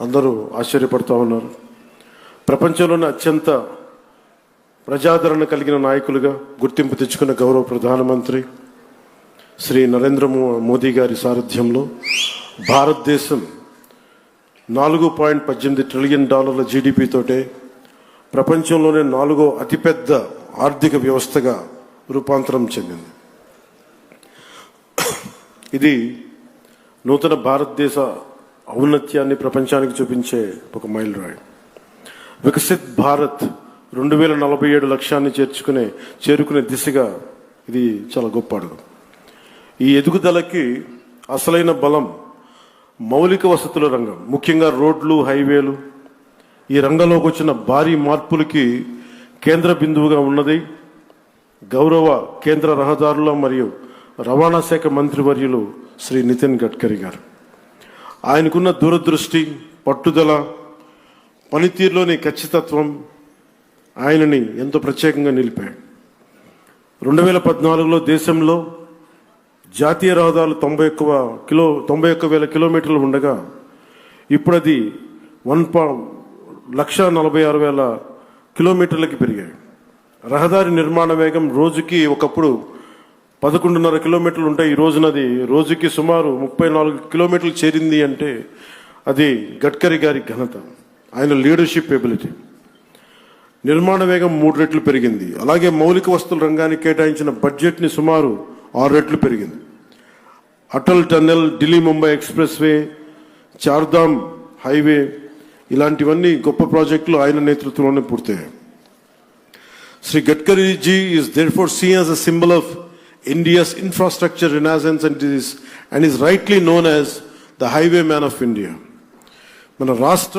అందరూ ఆశ్చర్యపడుతూ ఉన్నారు. ప్రపంచంలోనే అత్యంత ప్రజాదరణ కలిగిన నాయకులుగా గుర్తింపు తెచ్చుకున్న గౌరవ ప్రధానమంత్రి శ్రీ నరేంద్ర మోదీ గారి సారథ్యంలో భారతదేశం నాలుగు పాయింట్ పద్దెనిమిది ట్రిలియన్ డాలర్ల జీడిపితోటే ప్రపంచంలోనే నాలుగో అతిపెద్ద ఆర్థిక వ్యవస్థగా రూపాంతరం చెందింది. ఇది నూతన భారతదేశ ఔన్నత్యాన్ని ప్రపంచానికి చూపించే ఒక మైలురాయి. వికసిత్ భారత్ రెండు వేల నలభై ఏడు లక్ష్యాన్ని చేర్చుకునే చేరుకునే దిశగా ఇది చాలా గొప్ప అడుగు. ఈ ఎదుగుదలకి అసలైన బలం మౌలిక వసతుల రంగం ముఖ్యంగా రోడ్లు హైవేలు. ఈ రంగంలోకి వచ్చిన భారీ మార్పులకి కేంద్ర బిందువుగా ఉన్నది గౌరవ కేంద్ర రహదారుల మరియు రవాణా శాఖ మంత్రివర్యులు శ్రీ నితిన్ గడ్కరీ గారు. ఆయనకున్న దూరదృష్టి పట్టుదల పనితీరులోని ఖచ్చితత్వం ఆయనని ఎంతో ప్రత్యేకంగా నిలిపాయి. రెండు వేల పద్నాలుగులో దేశంలో జాతీయ రహదారులు తొంభై ఒక్క కిలో తొంభై ఒక్క వేల కిలోమీటర్లు ఉండగా ఇప్పుడు అది వన్ పా లక్ష నలభై ఆరు వేల కిలోమీటర్లకి పెరిగాయి. రహదారి నిర్మాణ వేగం రోజుకి ఒకప్పుడు పదకొండున్నర కిలోమీటర్లు ఉంటాయి. ఈ రోజునది రోజుకి సుమారు ముప్పై నాలుగు కిలోమీటర్లు చేరింది అంటే అది గడ్కరీ గారి ఘనత. ఆయన లీడర్షిప్ ఎబిలిటీ నిర్మాణ వేగం మూడు రెట్లు పెరిగింది. అలాగే మౌలిక వస్తువుల రంగానికి కేటాయించిన బడ్జెట్ని సుమారు ఆరు రెట్లు పెరిగింది. Atal tunnel Delhi Mumbai expressway Chardham highway ఇలాంటివన్నీ గొప్ప ప్రాజెక్టులు ఆయన నేతృత్వంలోనే పూర్తయ్యాయి. Shri Gadkariji is therefore seen as a symbol of India's infrastructure renaissance and is, and is rightly known as the highwayman of India. మన రాష్ట్ర